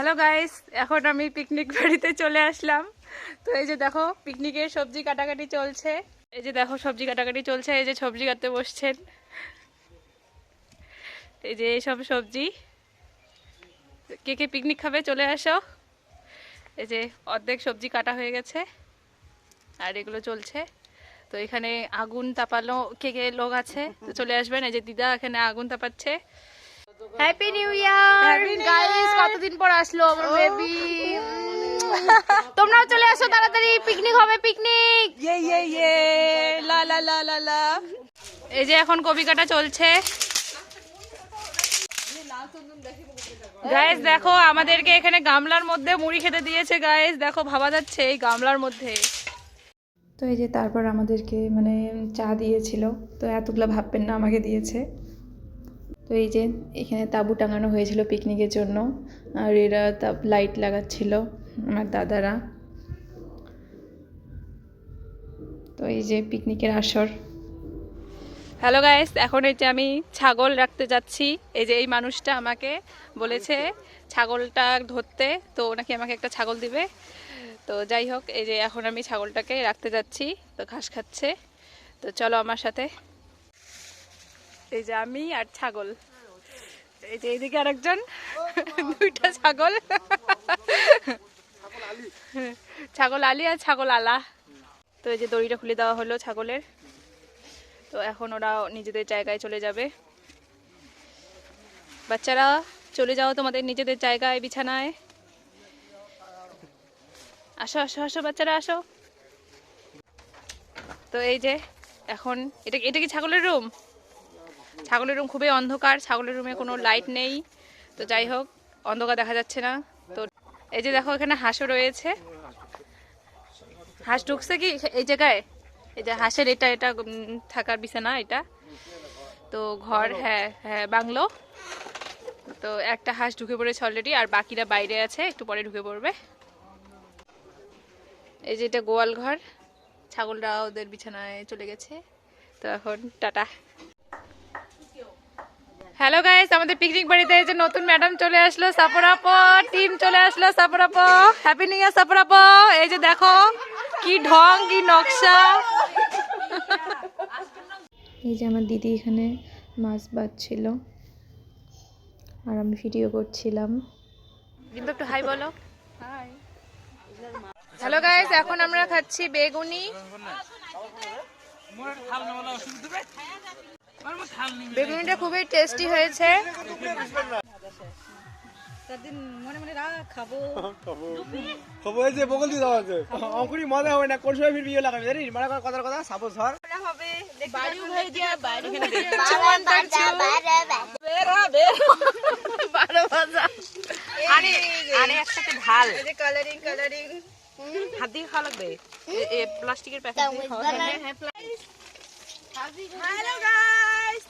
Hello guys এখন আমি picnic বাড়িতে চলে আসলাম। তো এই যে দেখো পিকনিকের সবজি কাটাকাটি চলছে। এই যে দেখো, সবজি কাটাকাটি চলছে, এই যে সবজি কাটতে বসছেন। এই যে এইসব সবজি। কে কে পিকনিক খাবে চলে আসো। এই যে অর্ধেক সবজি কাটা হয়ে গেছে, আর এগুলো চলছে। তো এখানে আগুন তাপালো কে কে লোক আছে, তো চলে আসবেন। এই যে দিদা এখানে আগুন তাপাচ্ছে। হ্যাপি নিউ ইয়ার গাইস কতদিন পর আসলো আমার বেবি তোমরাও চলে আসো তাড়াতাড়ি পিকনিক হবে পিকনিক ইয়ে ইয়ে ইয়ে লা লা লা লা লা এই যে এখন কবি কাটা চলছে। গাইস দেখো আমাদেরকে এখানে গামলার মধ্যে মুড়ি খেতে দিয়েছে গাইস দেখো ভাবা যাচ্ছে এই গামলার মধ্যে। তো এই যে তারপর আমাদেরকে মানে চা দিয়েছিল তো এতগুলো ভাববেন না আমাকে দিয়েছে। তো এই যে এখানে তাঁবু টাঙানো হয়েছিল পিকনিকের জন্য, আর এরা তা লাইট লাগাচ্ছিল আমার দাদারা। তো এই যে পিকনিকের আসর। হ্যালো গাইস এখন এই যে আমি ছাগল রাখতে যাচ্ছি। এই যে এই মানুষটা আমাকে বলেছে ছাগলটা ধরতে, তো ওনাকে আমাকে একটা ছাগল দিবে। তো যাই হোক, এই যে এখন আমি ছাগলটাকে রাখতে যাচ্ছি, তো ঘাস খাচ্ছে। তো চলো আমার সাথে। এই যে আমি আর ছাগল। এই যে এইদিকে আরেকজন। দুইটা ছাগল। ছাগল আলি আর ছাগল আলা। তো এই যে দড়িটা খুলে দেওয়া হলো ছাগলের। তো এখন ওরা নিজেদের জায়গায় চলে যাবে। বাচ্চারা, চলে যাও তোমাদের নিজেদের জায়গায়, বিছানায়। আসো আসো আসো, বাচ্চারা, আসো। তো এই যে, এখন, এটা এটা কি ছাগলের রুম ছাগলের রুম খুবই অন্ধকার, ছাগলের রুমে কোনো লাইট নেই। তো যাই হোক, অন্ধকার দেখা যাচ্ছে না। তো এই যে দেখো, এখানে হাঁসও রয়েছে। হাঁস ঢুকছে কি এই জায়গায়? এই যে হাঁসের এটা এটা থাকার বিছানা এটা। তো ঘর হ্যাঁ হ্যাঁ বাংলো। তো একটা হাঁস ঢুকে পড়েছে অলরেডি আর বাকিরা বাইরে আছে, একটু পরে ঢুকে পড়বে। এই যে এটা গোয়াল ঘর। ছাগলরা ওদের বিছানায় চলে গেছে। তো এখন টাটা। হ্যালো গাইস আমাদের পিকনিক বাড়িতে এই যে নতুন ম্যাডাম চলে আসলো সাপরাপো টিম চলে আসলো সাপরাপো হ্যাপি নিউ ইয়ার সাপরাপো এই যে দেখো, কি ঢং, কি নকশা। এই যে আমার দিদি এখানে মাছ বাজছিল আর আমি ভিডিও করছিলাম। কিন্তু একটু হাই বলো। হ্যালো গাইস এখন আমরা খাচ্ছি বেগুনি। বেগুনিটা খুবই টেস্টি হয়েছে। হাত দিয়ে খাওয়া লাগবে? প্লাস্টিকের প্যাকেট হ্যালো গাইস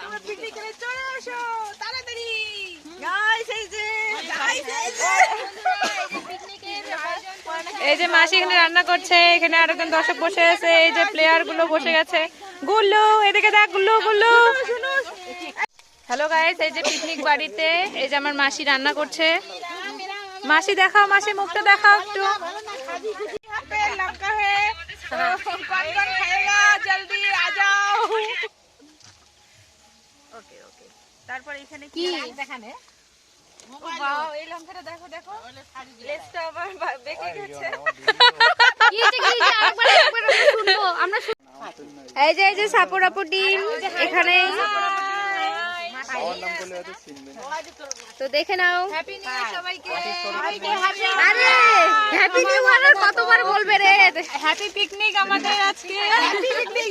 তোমরা পিকনিক চলে আসো তাড়াতাড়ি। গাইস এই যে গাইস এই যে। মাসি এখানে রান্না করছে এখানে আরেকজন দর্শক বসে আছে এই যে প্লেয়ারগুলো বসে গেছে। গুল্লু এদিকে দেখ গুল্লু গুল্লু। হ্যালো গাইস এই যে পিকনিক বাড়িতে এই যে আমার মাসি রান্না করছে। মাসি দেখাও মাসি মুখটা দেখাও একটু। লঙ্কা হে ওকে ওকে তারপর এখানে কি দেখানে এই লঙ্কাটা দেখো দেখো। লেজটা আবার বেঁকে গেছে। এই যে এই যে সাপোরাপু টিম এখানে। তো দেখে নাও। হ্যাপি নিউ ইয়ার সবাইকে। আরে হ্যাপি নিউ ইয়ার কতবার বলবে রে? হ্যাপি পিকনিক আমাদের আজকে। হ্যাপি পিকনিক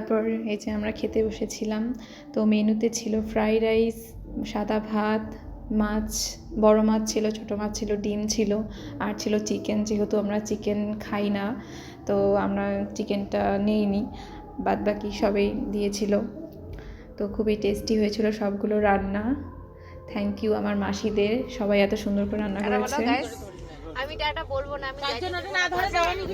তারপর এই যে আমরা খেতে বসেছিলাম তো মেনুতে ছিল ফ্রাইড রাইস সাদা ভাত মাছ বড় মাছ ছিল ছোট মাছ ছিল ডিম ছিল আর ছিল চিকেন যেহেতু আমরা চিকেন খাই না তো আমরা চিকেনটা নেইনি বাদ বাকি সবই দিয়েছিল। তো খুবই টেস্টি হয়েছিল সবগুলো রান্না। থ্যাংক ইউ আমার মাসিদের সবাই এত সুন্দর করে রান্না করেছে। আমি টাটা বলব না আমি